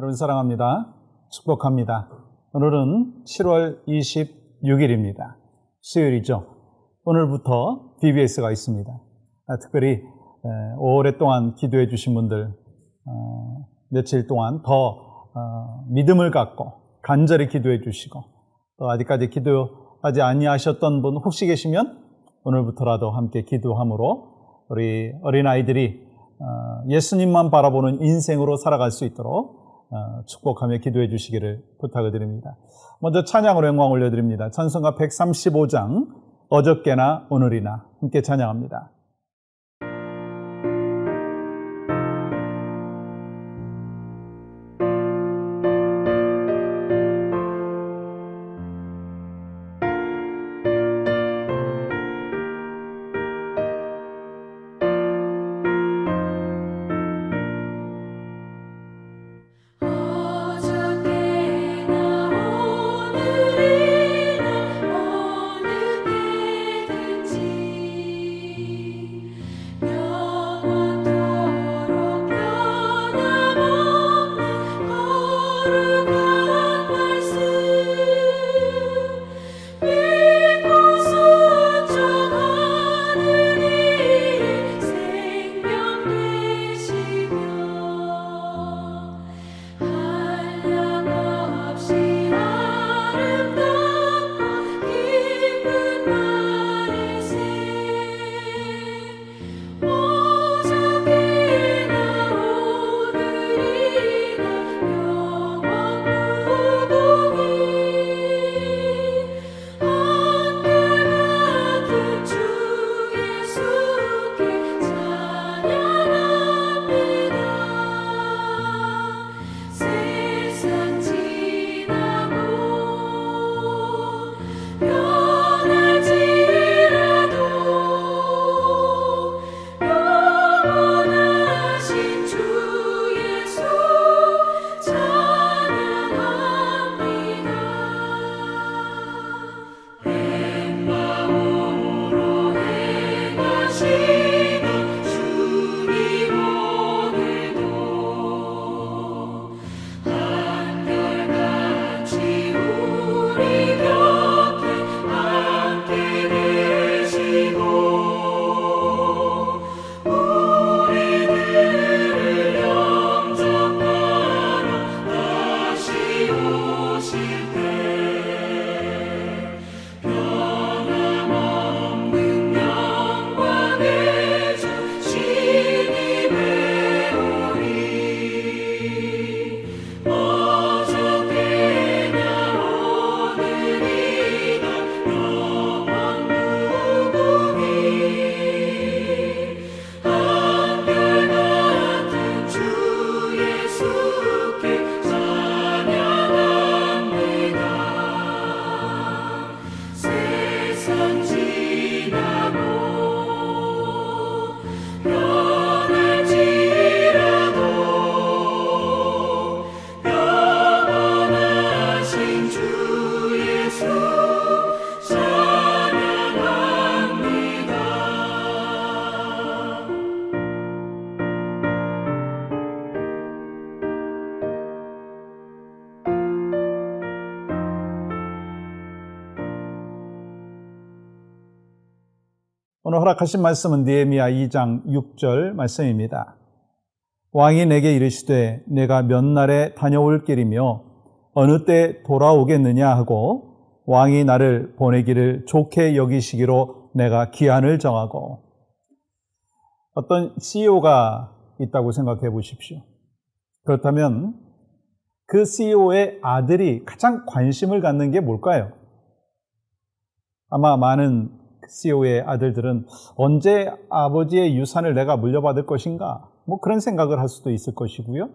여러분 사랑합니다. 축복합니다. 오늘은 7월 26일입니다. 수요일이죠. 오늘부터 BBS가 있습니다. 아, 특별히 에, 오랫동안 기도해 주신 분들 어, 며칠 동안 더 어, 믿음을 갖고 간절히 기도해 주시고 또 아직까지 기도하지 아니하셨던 분 혹시 계시면 오늘부터라도 함께 기도함으로 우리 어린아이들이 어, 예수님만 바라보는 인생으로 살아갈 수 있도록 어, 축복하며 기도해 주시기를 부탁을 드립니다. 먼저 찬양으로 영광 올려드립니다. 찬송가 135장 어저께나 오늘이나 함께 찬양합니다. 허락하신 말씀은 니에미야 2장 6절 말씀입니다. 왕이 내게 이르시되 내가 몇 날에 다녀올 길이며 어느 때 돌아오겠느냐 하고 왕이 나를 보내기를 좋게 여기시기로 내가 기한을 정하고 어떤 CEO가 있다고 생각해 보십시오. 그렇다면 그 CEO의 아들이 가장 관심을 갖는 게 뭘까요? 아마 많은 CEO의 아들들은 언제 아버지의 유산을 내가 물려받을 것인가? 뭐 그런 생각을 할 수도 있을 것이고요.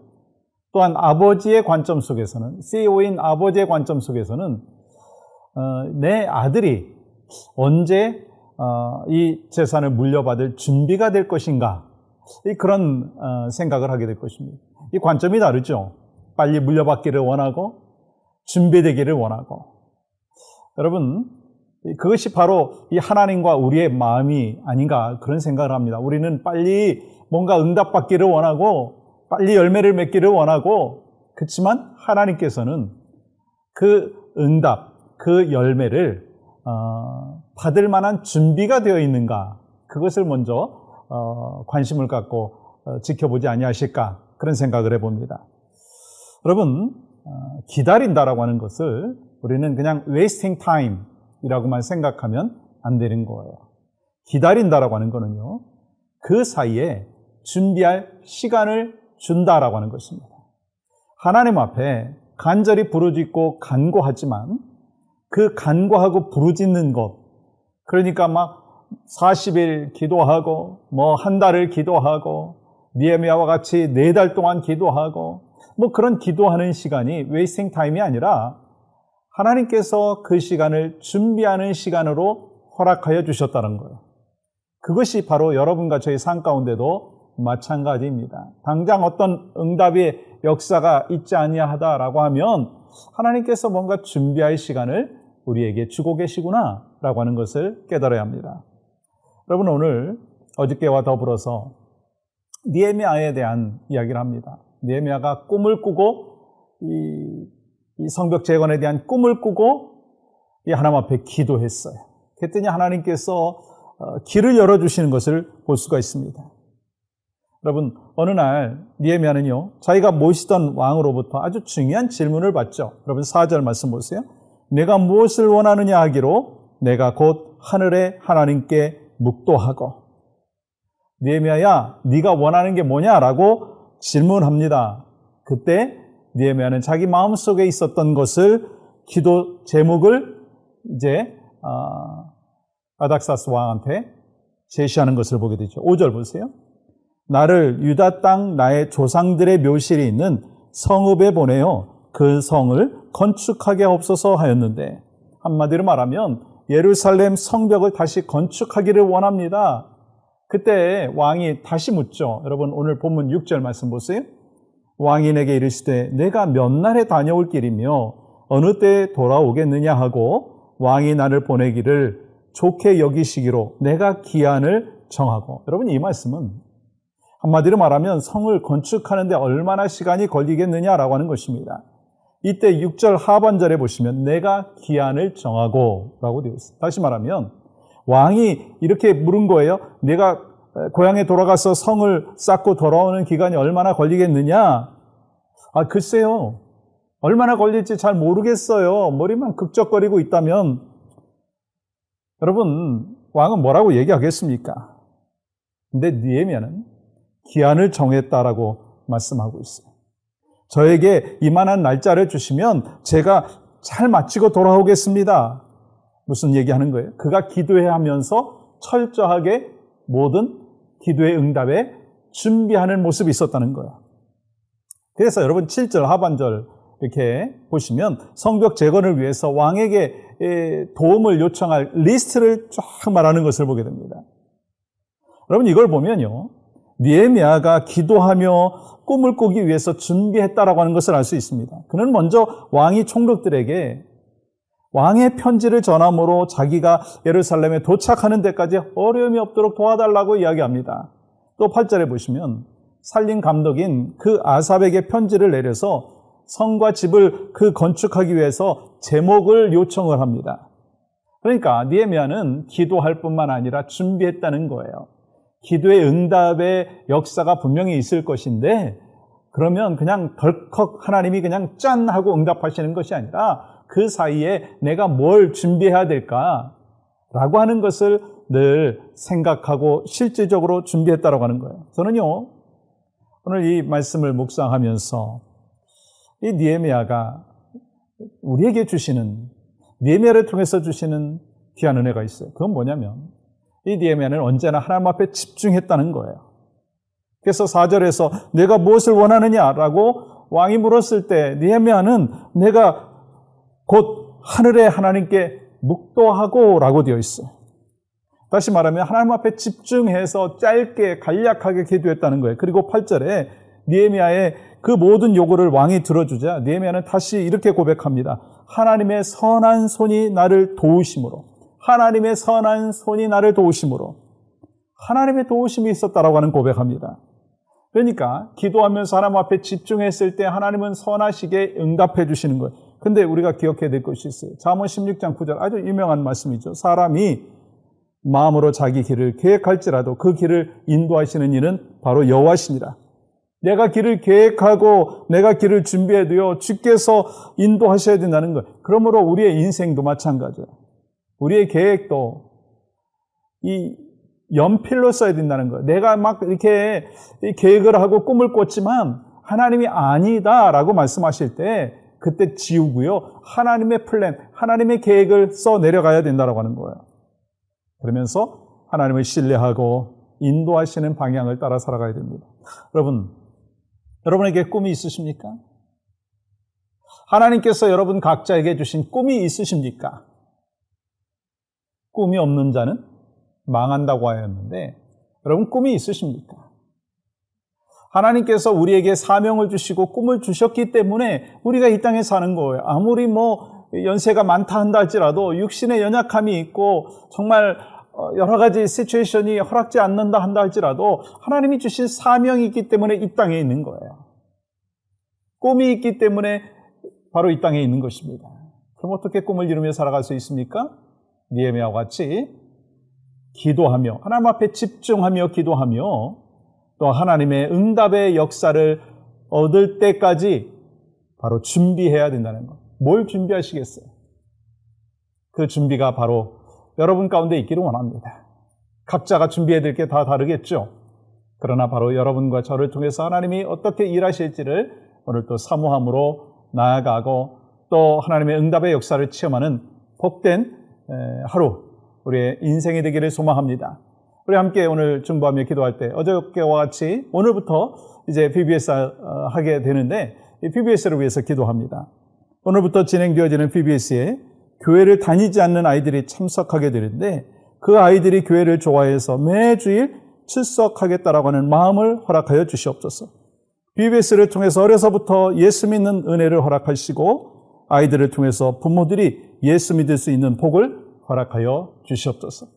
또한 아버지의 관점 속에서는, CEO인 아버지의 관점 속에서는, 어, 내 아들이 언제 어, 이 재산을 물려받을 준비가 될 것인가? 이 그런 어, 생각을 하게 될 것입니다. 이 관점이 다르죠. 빨리 물려받기를 원하고, 준비되기를 원하고. 여러분, 그것이 바로 이 하나님과 우리의 마음이 아닌가 그런 생각을 합니다. 우리는 빨리 뭔가 응답받기를 원하고 빨리 열매를 맺기를 원하고 그렇지만 하나님께서는 그 응답, 그 열매를 어, 받을 만한 준비가 되어 있는가 그것을 먼저 어, 관심을 갖고 어, 지켜보지 아니하실까 그런 생각을 해봅니다. 여러분 어, 기다린다라고 하는 것을 우리는 그냥 wasting time 이라고만 생각하면 안 되는 거예요. 기다린다라고 하는 거는요 그 사이에 준비할 시간을 준다라고 하는 것입니다. 하나님 앞에 간절히 부르짖고 간구하지만 그 간구하고 부르짖는 것, 그러니까 막 40일 기도하고 뭐 한 달을 기도하고 니에미아와 같이 네 달 동안 기도하고 뭐 그런 기도하는 시간이 웨이스팅 타임이 아니라 하나님께서 그 시간을 준비하는 시간으로 허락하여 주셨다는 거예요. 그것이 바로 여러분과 저희 삶 가운데도 마찬가지입니다. 당장 어떤 응답의 역사가 있지 아니하다라고 하면 하나님께서 뭔가 준비할 시간을 우리에게 주고 계시구나라고 하는 것을 깨달아야 합니다. 여러분 오늘 어저께와 더불어서 니에미아에 대한 이야기를 합니다. 니에미아가 꿈을 꾸고 이, 이 성벽 재건에 대한 꿈을 꾸고 이 하나님 앞에 기도했어요. 그랬더니 하나님께서 어, 길을 열어주시는 것을 볼 수가 있습니다. 여러분 어느 날 니에미아는요 자기가 모시던 왕으로부터 아주 중요한 질문을 받죠. 여러분 4절 말씀 보세요. 내가 무엇을 원하느냐 하기로 내가 곧 하늘의 하나님께 묵도하고 니에미아야 네가 원하는 게 뭐냐라고 질문합니다. 그때 니에미아는 자기 마음속에 있었던 것을 기도 제목을 이제 아, 아닥사스 왕한테 제시하는 것을 보게 되죠. 5절 보세요. 나를 유다 땅 나의 조상들의 묘실이 있는 성읍에 보내어 그 성을 건축하게 없어서 하였는데 한마디로 말하면 예루살렘 성벽을 다시 건축하기를 원합니다. 그때 왕이 다시 묻죠. 여러분 오늘 본문 6절 말씀 보세요. 왕이 내게 이르시되 내가 몇 날에 다녀올 길이며 어느 때에 돌아오겠느냐 하고 왕이 나를 보내기를 좋게 여기시기로 내가 기한을 정하고 여러분 이 말씀은 한마디로 말하면 성을 건축하는데 얼마나 시간이 걸리겠느냐라고 하는 것입니다. 이때 6절 하반절에 보시면 내가 기한을 정하고 라고 되어 있습니다. 다시 말하면 왕이 이렇게 물은 거예요. 내가 고향에 돌아가서 성을 쌓고 돌아오는 기간이 얼마나 걸리겠느냐? 아, 글쎄요. 얼마나 걸릴지 잘 모르겠어요. 머리만 극적거리고 있다면 여러분 왕은 뭐라고 얘기하겠습니까? 근데 니에미아는 기한을 정했다라고 말씀하고 있어요. 저에게 이만한 날짜를 주시면 제가 잘 마치고 돌아오겠습니다. 무슨 얘기하는 거예요? 그가 기도해 하면서 철저하게 모든 기도의 응답에 준비하는 모습이 있었다는 거예요. 그래서 여러분 7절 하반절 이렇게 보시면 성벽 재건을 위해서 왕에게 도움을 요청할 리스트를 쫙 말하는 것을 보게 됩니다. 여러분 이걸 보면요. 니에미아가 기도하며 꿈을 꾸기 위해서 준비했다라고 하는 것을 알 수 있습니다. 그는 먼저 왕이 총독들에게 왕의 편지를 전함으로 자기가 예루살렘에 도착하는 데까지 어려움이 없도록 도와달라고 이야기합니다. 또 8절에 보시면 살림 감독인 그 아삽에게 편지를 내려서 성과 집을 그 건축하기 위해서 제목을 요청을 합니다. 그러니까 니에미아는 기도할 뿐만 아니라 준비했다는 거예요. 기도의 응답의 역사가 분명히 있을 것인데 그러면 그냥 덜컥 하나님이 그냥 짠 하고 응답하시는 것이 아니라 그 사이에 내가 뭘 준비해야 될까? 라고 하는 것을 늘 생각하고 실질적으로 준비했다고 하는 거예요. 저는요, 오늘 이 말씀을 묵상하면서 이 니에미아가 우리에게 주시는, 니에미아를 통해서 주시는 귀한 은혜가 있어요. 그건 뭐냐면, 이 니에미아는 언제나 하나님 앞에 집중했다는 거예요. 그래서 4절에서 내가 무엇을 원하느냐라고 왕이 물었을 때 니에미아는 내가 곧 하늘의 하나님께 묵도하고 라고 되어 있어요. 다시 말하면 하나님 앞에 집중해서 짧게 간략하게 기도했다는 거예요. 그리고 8절에 니에미아의 그 모든 요구를 왕이 들어주자 니에미아는 다시 이렇게 고백합니다. 하나님의 선한 손이 나를 도우심으로 하나님의 선한 손이 나를 도우심으로 하나님의 도우심이 있었다라고 하는 고백합니다. 그러니까 기도하면서 하나님 앞에 집중했을 때 하나님은 선하시게 응답해 주시는 거예요. 근데 우리가 기억해야 될 것이 있어요. 잠언 16장 9절 아주 유명한 말씀이죠. 사람이 마음으로 자기 길을 계획할지라도 그 길을 인도하시는 이는 바로 여호와시니라. 내가 길을 계획하고 내가 길을 준비해도요. 주께서 인도하셔야 된다는 거예요. 그러므로 우리의 인생도 마찬가지예요. 우리의 계획도 이 연필로 써야 된다는 거예요. 내가 막 이렇게 계획을 하고 꿈을 꿨지만 하나님이 아니다라고 말씀하실 때 그때 지우고요. 하나님의 플랜, 하나님의 계획을 써 내려가야 된다라고 하는 거예요. 그러면서 하나님을 신뢰하고 인도하시는 방향을 따라 살아가야 됩니다. 여러분, 여러분에게 꿈이 있으십니까? 하나님께서 여러분 각자에게 주신 꿈이 있으십니까? 꿈이 없는 자는 망한다고 하였는데, 여러분 꿈이 있으십니까? 하나님께서 우리에게 사명을 주시고 꿈을 주셨기 때문에 우리가 이 땅에 사는 거예요. 아무리 뭐 연세가 많다 한다 할지라도 육신의 연약함이 있고 정말 어, 여러 가지 시츄에이션이 허락지 않는다 한다 할지라도 하나님이 주신 사명이 있기 때문에 이 땅에 있는 거예요. 꿈이 있기 때문에 바로 이 땅에 있는 것입니다. 그럼 어떻게 꿈을 이루며 살아갈 수 있습니까? 니에미아와 같이 기도하며 하나님 앞에 집중하며 기도하며 또 하나님의 응답의 역사를 얻을 때까지 바로 준비해야 된다는 것. 뭘 준비하시겠어요? 그 준비가 바로 여러분 가운데 있기를 원합니다. 각자가 준비해야 될 게 다 다르겠죠. 그러나 바로 여러분과 저를 통해서 하나님이 어떻게 일하실지를 오늘 또 사모함으로 나아가고 또 하나님의 응답의 역사를 체험하는 복된 하루 우리의 인생이 되기를 소망합니다. 우리 함께 오늘 중보하며 기도할 때 어저께와 같이 오늘부터 이제 PBS 하게 되는데 이 PBS를 위해서 기도합니다. 오늘부터 진행되어지는 PBS에 교회를 다니지 않는 아이들이 참석하게 되는데 그 아이들이 교회를 좋아해서 매주일 출석하겠다라고 하는 마음을 허락하여 주시옵소서. BBS를 통해서 어려서부터 예수 믿는 은혜를 허락하시고 아이들을 통해서 부모들이 예수 믿을 수 있는 복을 허락하여 주시옵소서.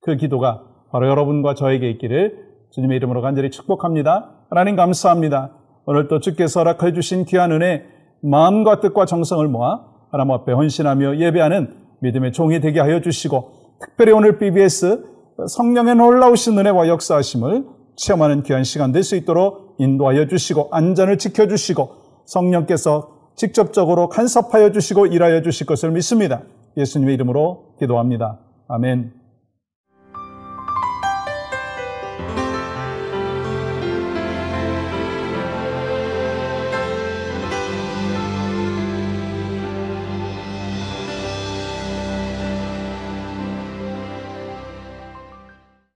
그 기도가 바로 여러분과 저에게 있기를 주님의 이름으로 간절히 축복합니다. 하나님 감사합니다. 오늘 또 주께서 허락해 주신 귀한 은혜 마음과 뜻과 정성을 모아 하나님 앞에 헌신하며 예배하는 믿음의 종이 되게 하여 주시고 특별히 오늘 BBS 성령의 놀라우신 은혜와 역사하심을 체험하는 귀한 시간 될 수 있도록 인도하여 주시고 안전을 지켜주시고 성령께서 직접적으로 간섭하여 주시고 일하여 주실 것을 믿습니다. 예수님의 이름으로 기도합니다. 아멘.